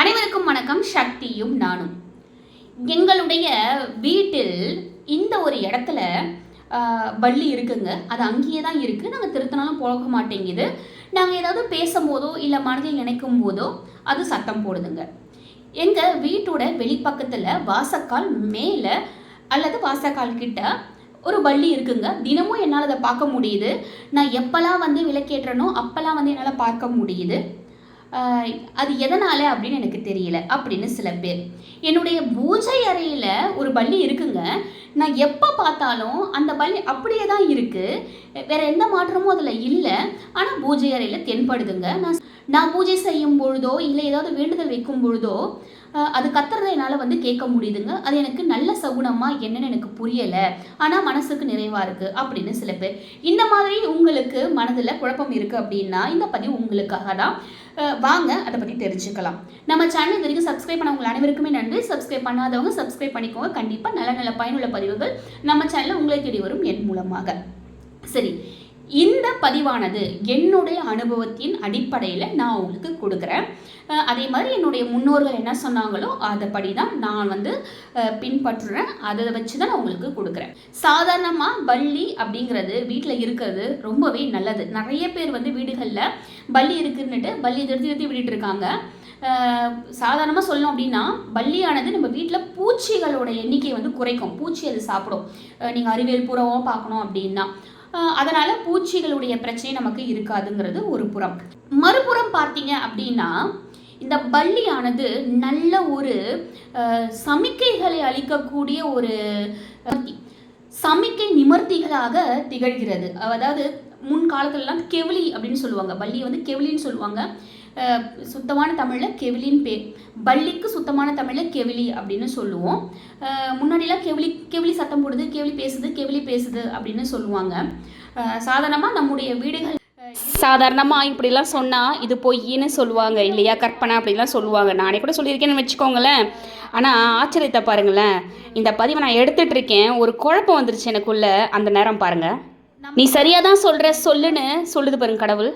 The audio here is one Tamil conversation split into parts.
அனைவருக்கும் வணக்கம். சக்தியும் நானும். எங்களுடைய வீட்டில் இந்த ஒரு இடத்துல பள்ளி இருக்குங்க. அது அங்கேயே தான் இருக்குது நாங்கள் திருத்தினாலும் போக மாட்டேங்குது. நாங்கள் ஏதாவது பேசும்போதோ இல்லை மனதில் நினைக்கும் போதோ அது சத்தம் போடுதுங்க. எங்கள் வீட்டோட வெளிப்பக்கத்தில் வாசக்கால் மேலே அல்லது வாசக்கால் கிட்ட ஒரு பள்ளி இருக்குங்க. தினமும் என்னால் அதை பார்க்க முடியுது. நான் எப்போல்லாம் வந்து விளக்கேற்றனோ அப்போல்லாம் வந்து என்னால் பார்க்க முடியுது. அது எதனால் அப்படின்னு எனக்கு தெரியல அப்படின்னு சில பேர். என்னுடைய பூஜை அறையில் ஒரு பள்ளி இருக்குங்க. நான் எப்போ பார்த்தாலும் அந்த பள்ளி அப்படியே தான் இருக்குது வேற எந்த மாற்றமும் அதில் இல்லை. ஆனால் பூஜை அறையில் தென்படுதுங்க. நான் நான் பூஜை செய்யும் பொழுதோ இல்லை ஏதாவது வேண்டுதல் வைக்கும் பொழுதோ அது கத்துறதை என்னால் வந்து கேட்க முடியுதுங்க. அது எனக்கு நல்ல சகுனமாக என்னன்னு எனக்கு புரியலை. ஆனால் மனசுக்கு நிறைவாக இருக்குது அப்படின்னு சில பேர். இந்த மாதிரி உங்களுக்கு மனதில் குழப்பம் இருக்குது அப்படின்னா இந்த பதிவு உங்களுக்காக தான். வாங்க அதை பற்றி தெரிஞ்சுக்கலாம். நம்ம சேனல் இது வரைக்கும் சப்ஸ்கிரைப் பண்ணவங்க அனைவருக்குமே நன்றி. சப்ஸ்கிரைப் பண்ணாதவங்க சப்ஸ்கிரைப் பண்ணிக்கோங்க. கண்டிப்பாக நல்ல நல்ல பயனுள்ள பதிவுகள் நம்ம சேனலில் உங்களை தேடி வரும் என் மூலமாக. சரி இந்த பதிவானது என்னுடைய அனுபவத்தின் அடிப்படையில் நான் உங்களுக்கு கொடுக்குறேன். அதே மாதிரி என்னுடைய முன்னோர்கள் என்ன சொன்னாங்களோ அதைப்படி தான் நான் வந்து பின்பற்றுறேன். அதை வச்சு தான் நான் உங்களுக்கு கொடுக்குறேன். சாதாரணமாக பள்ளி அப்படிங்கிறது வீட்டில் இருக்கிறது ரொம்பவே நல்லது. நிறைய பேர் வந்து வீடுகளில் பள்ளி இருக்குன்னுட்டு பள்ளி திருத்தி திருத்தி விட்டுட்டு இருக்காங்க. சாதாரணமாக சொல்லணும் அப்படின்னா பள்ளியானது நம்ம வீட்டில் பூச்சிகளோட எண்ணிக்கை வந்து குறைக்கும். பூச்சி அது சாப்பிடும். நீங்கள் அறிவியல் பூர்வமாக பார்க்கணும் அப்படின்னா. அதனால் பூச்சிகளுடைய பிரச்சனை நமக்கு இருக்காதுங்கிறது ஒரு புறம். மறுபுறம் பார்த்தீங்க அப்படின்னா இந்த பள்ளியானது நல்ல ஒரு சமிக்கைகளை அளிக்கக்கூடிய ஒரு சமிக்கை நிமர்த்திகளாக திகழ்கிறது. அதாவது முன்காலத்துலலாம் கெவிலி அப்படின்னு சொல்லுவாங்க. பள்ளியை வந்து கெவிலின்னு சொல்லுவாங்க. சுத்தமான தமிழில் கெவிலின்னு பேர் பள்ளிக்கு சுத்தமான தமிழில் கெவிலி அப்படின்னு சொல்லுவோம். முன்னாடிலாம் கெவிலி கெவிலி சத்தம் போடுது கெவிலி பேசுது கெவிலி பேசுது அப்படின்னு சொல்லுவாங்க. சாதாரணமாக நம்முடைய வீடுகள் சாதாரணமாக இப்படிலாம் சொன்னால் இது பொய்ன்னு சொல்லுவாங்க இல்லையா? கற்பனை அப்படிலாம் சொல்லுவாங்க. நானே கூட சொல்லியிருக்கேன்னு வச்சுக்கோங்களேன். ஆனால் ஆச்சரியத்தை பாருங்களேன். இந்த பதிவை நான் எடுத்துட்டு இருக்கேன் ஒரு குழப்பம் வந்துருச்சு எனக்குள்ள. அந்த நேரம் பாருங்க. நீ சரியாக தான் சொல்கிற சொல்லுன்னு சொல்லுது பாருங்க கடவுள்.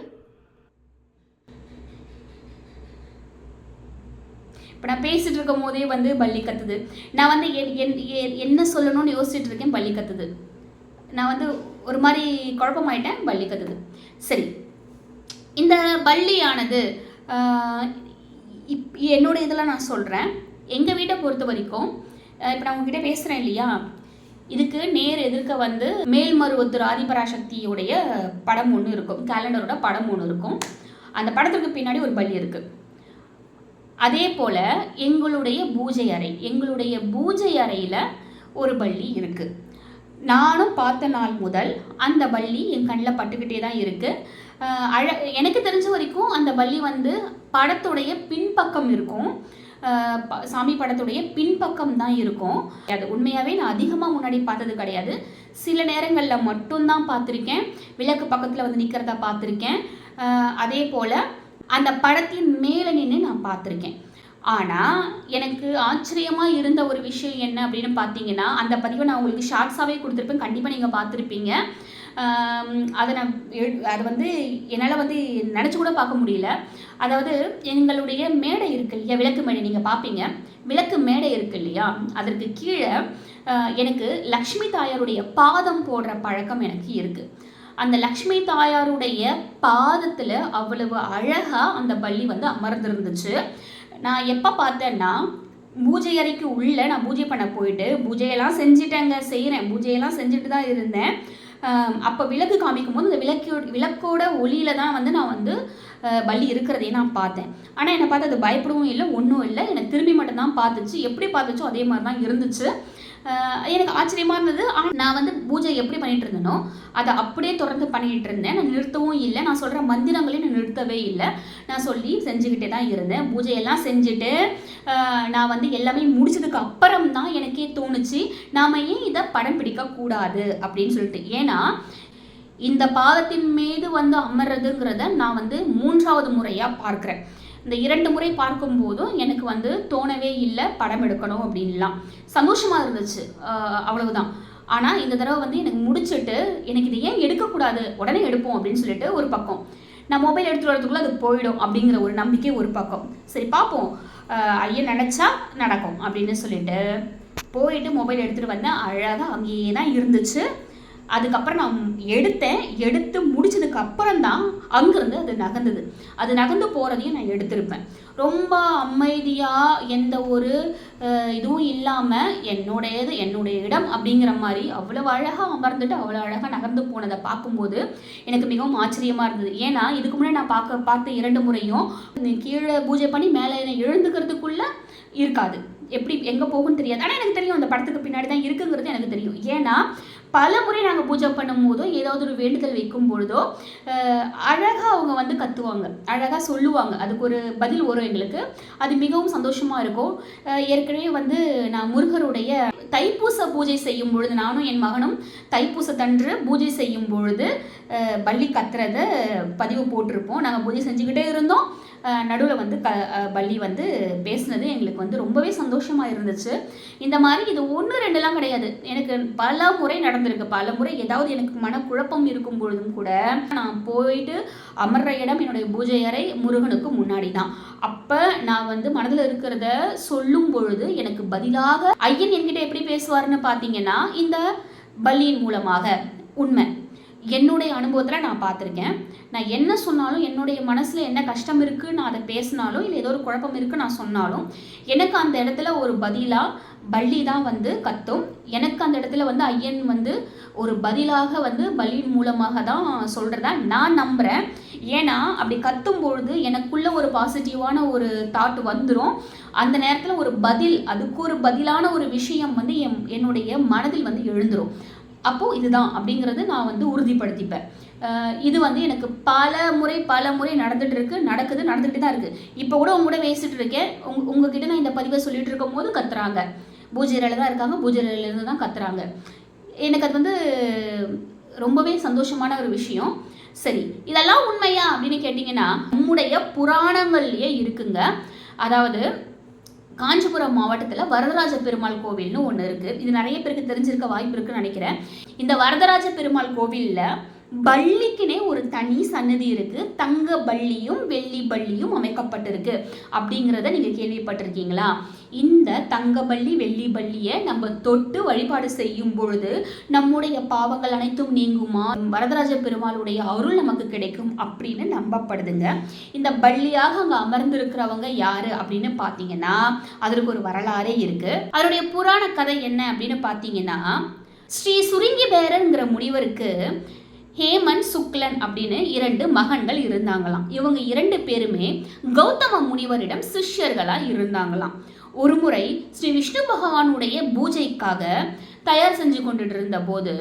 இப்போ நான் பேசிட்டு இருக்கும் போதே வந்து பள்ளி கத்துது. நான் வந்து என்- என்- என்ன சொல்லணும்னு யோசிச்சுட்டு இருக்கேன் பள்ளி கத்துது. நான் வந்து ஒரு மாதிரி குழப்பமாயிட்டேன் பள்ளி கத்துது. சரி. இந்த பள்ளியானது இப் என்னோட இதெல்லாம் நான் சொல்கிறேன் எங்கள் வீட்டை பொறுத்த வரைக்கும் இப்போ நான் உங்ககிட்ட பேசுகிறேன் இல்லையா? இதுக்கு நேர் எதிர்க்க வந்து மேல்மருவத்தூர் ஆதிபராசக்தியுடைய படம் ஒன்று இருக்கும். கேலண்டரோட படம் ஒன்று இருக்கும். அந்த படத்துக்கு பின்னாடி ஒரு பள்ளி இருக்குது அதே போல் எங்களுடைய பூஜை அறை எங்களுடைய பூஜை அறையில் ஒரு பள்ளி இருக்குது நானும் பார்த்த நாள் முதல் அந்த பள்ளி என் கண்ணில் பட்டுக்கிட்டே தான் இருக்குது அழ எனக்கு தெரிஞ்ச வரைக்கும் அந்த பள்ளி வந்து படத்துடைய பின்பக்கம் இருக்கும். ப- சாமி படத்துடைய பின்பக்கம் தான் இருக்கும். அது உண்மையாகவே நான் அதிகமாக முன்னாடி பார்த்தது கிடையாது. சில நேரங்களில் மட்டும்தான் பார்த்துருக்கேன். விளக்கு பக்கத்தில் வந்து நிற்கிறத பார்த்துருக்கேன். அதே போல் அந்த படத்தின் மேலே நின்று நான் பார்த்துருக்கேன். ஆனால் எனக்கு ஆச்சரியமாக இருந்த ஒரு விஷயம் என்ன அப்படின்னு பார்த்தீங்கன்னா அந்த பதிவை நான் உங்களுக்கு ஷார்ட்ஸாகவே கொடுத்துருப்பேன். கண்டிப்பாக நீங்கள் பார்த்துருப்பீங்க. அதை நான் அது வந்து என்னால் வந்து நினச்சி கூட பார்க்க முடியல. அதாவது எங்களுடைய மேடை இருக்கு இல்லையா? விளக்கு மேடை நீங்கள் பார்ப்பீங்க. விளக்கு மேடை இருக்கு இல்லையா? அதற்கு கீழே எனக்கு லக்ஷ்மி தாயாருடைய பாதம் போடுற பழக்கம் எனக்கு இருக்குது அந்த லக்ஷ்மி தாயாருடைய பாதத்தில் அவ்வளவு அழகாக அந்த பள்ளி வந்து அமர்ந்திருந்துச்சு. நான் எப்போ பார்த்தேன்னா பூஜை அறைக்கு உள்ளே நான் பூஜை பண்ண போயிட்டு பூஜையெல்லாம் செஞ்சுட்டேங்க செய்கிறேன் பூஜையெல்லாம் செஞ்சுட்டு தான் இருந்தேன். அப்போ விளக்கு காமிக்கும் போது அந்த விளக்கோட விளக்கோட ஒளியில தான் வந்து நான் வந்து பலி இருக்கிறதையே நான் பார்த்தேன். ஆனால் என்னை பார்த்து அது பயப்படவும் இல்லை ஒன்றும் இல்லை. என்னை திரும்பி மட்டும்தான் பார்த்துச்சு. எப்படி பார்த்துச்சோ அதே மாதிரி தான் இருந்துச்சு எனக்கு ஆச்சரியமாக இருந்தது. ஆனால் நான் வந்து பூஜை எப்படி பண்ணிகிட்டு இருந்தேனோ அதை அப்படியே தொடர்ந்து பண்ணிகிட்டு இருந்தேன். நான் நிறுத்தவும் இல்லை. நான் சொல்கிற மந்திரங்களையும் நான் நிறுத்தவே இல்லை. நான் சொல்லி செஞ்சுக்கிட்டே தான் இருந்தேன். பூஜையெல்லாம் செஞ்சுட்டு நான் வந்து எல்லாமே முடிச்சதுக்கு அப்புறம் தான் எனக்கே தோணுச்சு. நாம் ஏன் இதை படம் பிடிக்கக்கூடாது அப்படின்னு சொல்லிட்டு. ஏன்னா இந்த பாதத்தின் மீது வந்து அமர்றதுங்கிறத நான் வந்து மூன்றாவது முறையாக பார்க்குறேன். இந்த இரண்டு முறை பார்க்கும்போதும் எனக்கு வந்து தோணவே இல்லை படம் எடுக்கணும் அப்படின்லாம். சந்தோஷமாக இருந்துச்சு. அவ்வளவுதான். ஆனால் இந்த தடவை வந்து எனக்கு முடிச்சுட்டு எனக்கு இது ஏன் எடுக்கக்கூடாது? உடனே எடுப்போம் அப்படின்னு சொல்லிட்டு ஒரு பக்கம். நான் மொபைல் எடுத்துகிட்டு வரதுக்குள்ளே அது போயிடும் அப்படிங்கிற ஒரு நம்பிக்கை ஒரு பக்கம். சரி பார்ப்போம். ஐயன் நினச்சா நடக்கும் அப்படின்னு சொல்லிட்டு போயிட்டு மொபைல் எடுத்துகிட்டு வந்தேன் அழகாக அங்கேயே தான் இருந்துச்சு. அதுக்கப்புறம் நான் எடுத்தேன். எடுத்து முடிச்சதுக்கு அப்புறம் தான் அங்கேருந்து அது நகர்ந்தது. அது நகர்ந்து போகிறதையும் நான் எடுத்திருப்பேன். ரொம்ப அமைதியாக எந்த ஒரு இதுவும் இல்லாமல் என்னுடையது என்னுடைய இடம் அப்படிங்கிற மாதிரி அவ்வளோ அழகாக அமர்ந்துட்டு அவ்வளோ அழகாக நகர்ந்து போனதை பார்க்கும்போது எனக்கு மிகவும் ஆச்சரியமாக இருந்தது. ஏன்னா இதுக்கு முன்னாடி நான் பார்க்க பார்த்த இரண்டு முறையும் கீழே பூஜை பண்ணி மேலே எழுந்துக்கிறதுக்குள்ளே இருக்காது. எப்படி எங்கே போகும்னு தெரியாது. ஆனால் எனக்கு தெரியும் அந்த படத்துக்கு பின்னாடி தான் இருக்குங்கிறது எனக்கு தெரியும். ஏன்னா பல முறை நாங்கள் பூஜை பண்ணும்போதோ ஏதாவது ஒரு வேண்டுதல் வைக்கும் பொழுதோ அழகாக அவங்க வந்து கத்துவாங்க. அழகாக சொல்லுவாங்க. அதுக்கு ஒரு பதில் வரும் எங்களுக்கு. அது மிகவும் சந்தோஷமாக இருக்கும். ஏற்கனவே வந்து நான் முருகருடைய தைப்பூச பூஜை செய்யும் பொழுது நானும் என் மகனும் தைப்பூசத்தன்று பூஜை செய்யும் பொழுது பள்ளி கத்துறத பதிவு போட்டிருப்போம். நாங்கள் பூஜை செஞ்சுக்கிட்டே இருந்தோம். நடுவில் வந்து க பள்ளி வந்து பேசுனது எங்களுக்கு வந்து ரொம்பவே சந்தோஷமாக இருந்துச்சு. இந்த மாதிரி இது ஒன்று ரெண்டுலாம் கிடையாது. எனக்கு பல முறை நடந்திருக்கு. பல முறை ஏதாவது எனக்கு மனக்குழப்பம் இருக்கும் பொழுதும் கூட நான் போயிட்டு அமர்ற இடம் என்னுடைய பூஜை அறை முருகனுக்கு முன்னாடி தான். அப்போ நான் வந்து மனதில் இருக்கிறத சொல்லும் பொழுது எனக்கு பதிலாக ஐயன் என்கிட்ட எப்படி பேசுவாருன்னு பார்த்தீங்கன்னா இந்த பலியின் மூலமாக உண்மை. என்னுடைய அனுபவத்தில் நான் பார்த்துருக்கேன். நான் என்ன சொன்னாலும் என்னுடைய மனசில் என்ன கஷ்டம் இருக்குது நான் அதை பேசினாலும் இல்லை ஏதோ ஒரு குழப்பம் இருக்குது நான் சொன்னாலும் எனக்கு அந்த இடத்துல ஒரு பதிலாக பள்ளி தான் வந்து கத்தும். எனக்கு அந்த இடத்துல வந்து ஐயன் வந்து ஒரு பதிலாக வந்து பலியின் மூலமாக தான் சொல்கிறதா நான் நம்புகிறேன் ஏன்னா அப்படி கத்தும் பொழுது எனக்குள்ள ஒரு பாசிட்டிவான ஒரு தாட் வந்துடும் அந்த நேரத்தில் ஒரு பதில் அதுக்கு ஒரு பதிலான ஒரு விஷயம் வந்து என் என்னுடைய மனதில் வந்து எழுந்துரும். அப்போது இதுதான் அப்படிங்கிறது நான் வந்து உறுதிப்படுத்திப்பேன். இது வந்து எனக்கு பல முறை பல முறை நடந்துட்டு இருக்கு நடக்குது நடந்துகிட்டு தான் இருக்கு. இப்போ கூட உங்க கூட பேசிட்டு இருக்கேன். உங் உங்ககிட்ட நான் இந்த பதிவை சொல்லிட்டு இருக்கும் போது கத்துறாங்க பூஜையில தான் இருக்காங்க பூஜையில இருந்து தான் கத்துறாங்க. எனக்கு அது வந்து ரொம்பவே சந்தோஷமான ஒரு விஷயம். சரி இதெல்லாம் உண்மையா அப்படின்னு கேட்டிங்கன்னா நம்முடைய புராணங்கள்லயே இருக்குங்க. அதாவது காஞ்சிபுரம் மாவட்டத்தில் வரதராஜ பெருமாள் கோவில்னு ஒன்று இருக்குது இது நிறைய பேருக்கு தெரிஞ்சிருக்க வாய்ப்பு இருக்குன்னு நினைக்கிறேன். இந்த வரதராஜ பெருமாள் கோவிலில் பள்ளிக்குனே ஒரு தனி சன்னதி இருக்கு. தங்க பள்ளியும் வெள்ளி பள்ளியும் அமைக்கப்பட்டிருக்கு. அப்படிங்கிறத நீங்க கேள்விப்பட்டிருக்கீங்களா? இந்த தங்க பள்ளி வெள்ளி பள்ளியை நம்ம தொட்டு வழிபாடு செய்யும் பொழுது நம்முடைய பாவங்கள் அனைத்தும் நீங்குமா? வரதராஜ பெருமாளுடைய அருள் நமக்கு கிடைக்கும் அப்படின்னு நம்பப்படுதுங்க. இந்த பள்ளியாக அங்க அமர்ந்திருக்கிறவங்க யாரு அப்படின்னு பார்த்தீங்கன்னா அதற்கு ஒரு வரலாறே இருக்கு. அதனுடைய புராண கதை என்ன அப்படின்னு பார்த்தீங்கன்னா ஸ்ரீ சுருங்கி பேரங்கிற முனிவருக்கு ஹேமன் சுக்லன் அப்படின்னு இரண்டு மகன்கள் இருந்தாங்களாம். இவங்க இரண்டு பேருமே கௌதம முனிவரிடம் சிஷ்யர்களாக இருந்தாங்களாம். ஒருமுறை ஸ்ரீ விஷ்ணு பகவானுடைய பூஜைக்காக தயார் செஞ்சு கொண்டுட்டு இருந்த போது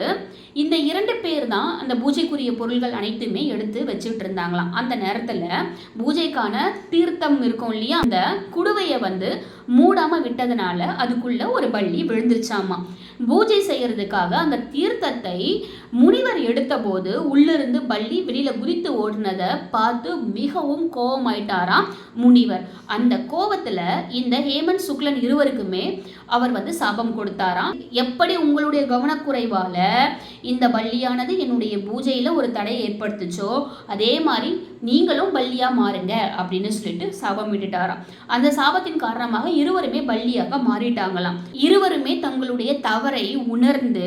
இந்த இரண்டு பேர் தான் அந்த பூஜைக்குரிய பொருள்கள் அனைத்துமே எடுத்து வச்சுட்டு இருந்தாங்களாம். அந்த நேரத்தில் பூஜைக்கான தீர்த்தம் இருக்கும் இல்லையா? அந்த குடுவையை வந்து மூடாமல் விட்டதுனால அதுக்குள்ள ஒரு பள்ளி விழுந்துருச்சாமா பூஜை செய்யறதுக்காக அந்த தீர்த்தத்தை முனிவர் எடுத்தபோது உள்ளிருந்து பள்ளி வெளியில குதித்து ஓடினதை பார்த்து மிகவும் கோபமாயிட்டாராம் முனிவர். அந்த கோபத்துல இந்த ஹேமந்த் சுக்லன் இருவருக்குமே அவர் வந்து சாபம் கொடுத்தாராம். எப்படி உங்களுடைய கவனக்குறைவால இந்த பள்ளியானது என்னுடைய பூஜையில ஒரு தடையை ஏற்படுத்துச்சோ அதே மாதிரி நீங்களும் பள்ளியா மாறுங்க அப்படின்னு சொல்லிட்டு சாபம் விட்டுட்டாராம். அந்த சாபத்தின் காரணமாக இருவருமே பள்ளியாக மாறிட்டாங்களாம். இருவருமே தங்களுடைய தவறை உணர்ந்து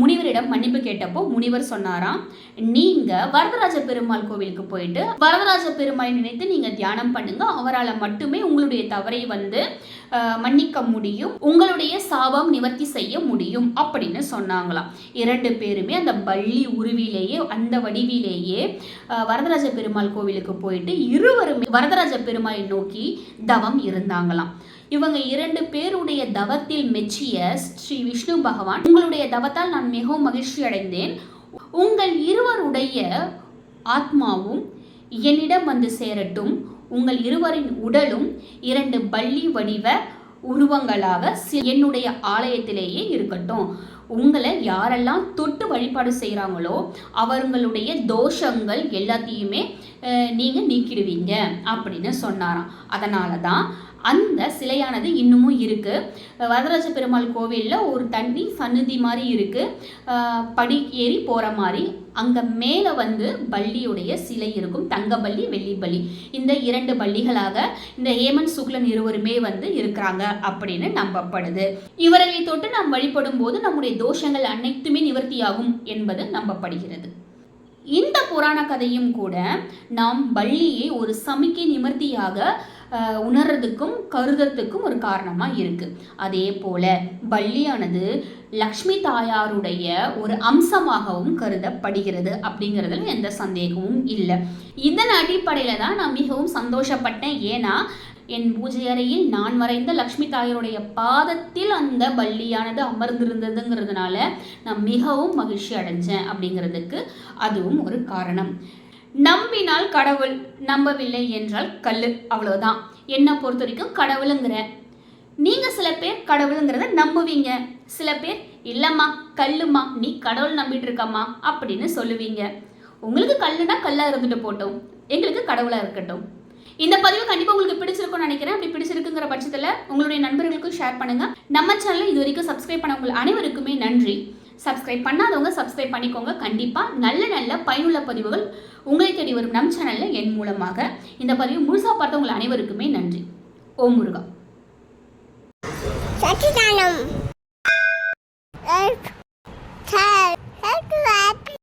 முனிவரிடம் மன்னிப்பு கேட்டப்போ முனிவர் சொன்னாராம் நீங்க வரதராஜ பெருமாள் கோவிலுக்கு போயிட்டு வரதராஜ பெருமாளை நினைத்து நீங்க தியானம் பண்ணுங்க. அவரால் மட்டுமே உங்களுடைய தவறை வந்து மன்னிக்க முடியும் உங்களுடைய சாபம் நிவர்த்தி செய்ய முடியும் அப்படின்னு சொன்னாங்களாம். இரண்டு பேருமே அந்த பள்ளி உருவிலேயே அந்த வடிவிலேயே வரதராஜ பெருமாள் கோவிலுக்கு போயிட்டு இருவருமே வரதராஜ பெருமாளை நோக்கி தவம் இருந்தாங்களாம். இவங்க இரண்டு பேருடைய தவத்தில் மெச்சிய ஸ்ரீ விஷ்ணு பகவான் உங்களுடைய தவத்தால் நான் மிகவும் மகிழ்ச்சி அடைந்தேன். உங்கள் இருவருடைய ஆத்மாவும் என்னிடம் வந்து சேரட்டும். உங்கள் இருவரின் உடலும் இரண்டு பள்ளி வடிவ உருவங்களாக சி- என்னுடைய ஆலயத்திலேயே இருக்கட்டும். உங்களை யாரெல்லாம் தொட்டு வழிபாடு செய்கிறாங்களோ அவர்களுடைய தோஷங்கள் எல்லாத்தையுமே நீங்கள் நீக்கிடுவீங்க அப்படின்னு சொன்னாராம். அதனால தான் அந்த சிலையானது இன்னமும் இருக்குது வரதராஜ பெருமாள் கோவிலில் ஒரு தண்ணி சந்நிதி மாதிரி இருக்குது படி ஏறி போகிற மாதிரி அங்கே மேலே வந்து பள்ளியுடைய சிலை இருக்கும். தங்க பள்ளி வெள்ளி பள்ளி. இந்த இரண்டு பள்ளிகளாக இந்த ஹேமந்த் சுக்லன் இருவருமே வந்து இருக்கிறாங்க அப்படின்னு நம்பப்படுது. இவர்களை தொட்டு நாம் வழிபடும் போது நம்முடைய தோஷங்கள் அனைத்துமே நிவர்த்தியாகும் என்பது நம்பப்படுகிறது. இந்த புராண கதையும் கூட நாம் பள்ளியை ஒரு சமிக்கை நிமர்த்தியாக உணர்றதுக்கும் கருதத்துக்கும் ஒரு காரணமாக இருக்குது அதே போல் பள்ளியானது லக்ஷ்மி தாயாருடைய ஒரு அம்சமாகவும் கருதப்படுகிறது அப்படிங்கிறதுல எந்த சந்தேகமும் இல்லை. இதன் அடிப்படையில் தான் நான் மிகவும் சந்தோஷப்பட்டேன். ஏன்னா என் பூஜை அறையில் நான் வரைந்த லக்ஷ்மி தாயாருடைய பாதத்தில் அந்த பள்ளியானது அமர்ந்திருந்ததுங்கிறதுனால நான் மிகவும் மகிழ்ச்சி அடைஞ்சேன் அப்படிங்கிறதுக்கு அதுவும் ஒரு காரணம். நம்பினால் கடவுள் நம்பவில்லை என்றால் கல் அவ்வளோதான் என்னை பொறுத்த வரைக்கும் கடவுளுங்கிற. நீங்கள் சில பேர் கடவுளுங்கிறத நம்புவீங்க. சில பேர் இல்லம்மா கல்லுமா நீ கடவுள் நம்பிட்டு இருக்கம்மா அப்படின்னு சொல்லுவீங்க. உங்களுக்கு கல்லுனா கல்லா இருந்துட்டு போட்டோம். எங்களுக்கு கடவுளா இருக்கட்டும். இந்த பதிவு கண்டிப்பா உங்களுக்கு பிடிச்சிருக்கும்னு நினைக்கிறேன். அப்படி பிடிச்சிருக்குங்கிற பட்சத்துல உங்களுடைய நண்பர்களுக்கும் ஷேர் பண்ணுங்க. நம்ம சேனலை இது வரைக்கும் சப்ஸ்கிரைப் பண்ண உங்கள் அனைவருக்குமே நன்றி. சப்ஸ்கிரைப் பண்ணாதவங்க சப்ஸ்கிரைப் பண்ணிக்கோங்க. கண்டிப்பா நல்ல நல்ல பயனுள்ள பதிவுகள் உங்களை தேடி வரும் நம் சேனல்ல என் மூலமாக. இந்த பதிவு முழுசா பார்த்த உங்கள் அனைவருக்குமே நன்றி. ஓம் முருகா. சச்சிதானம்.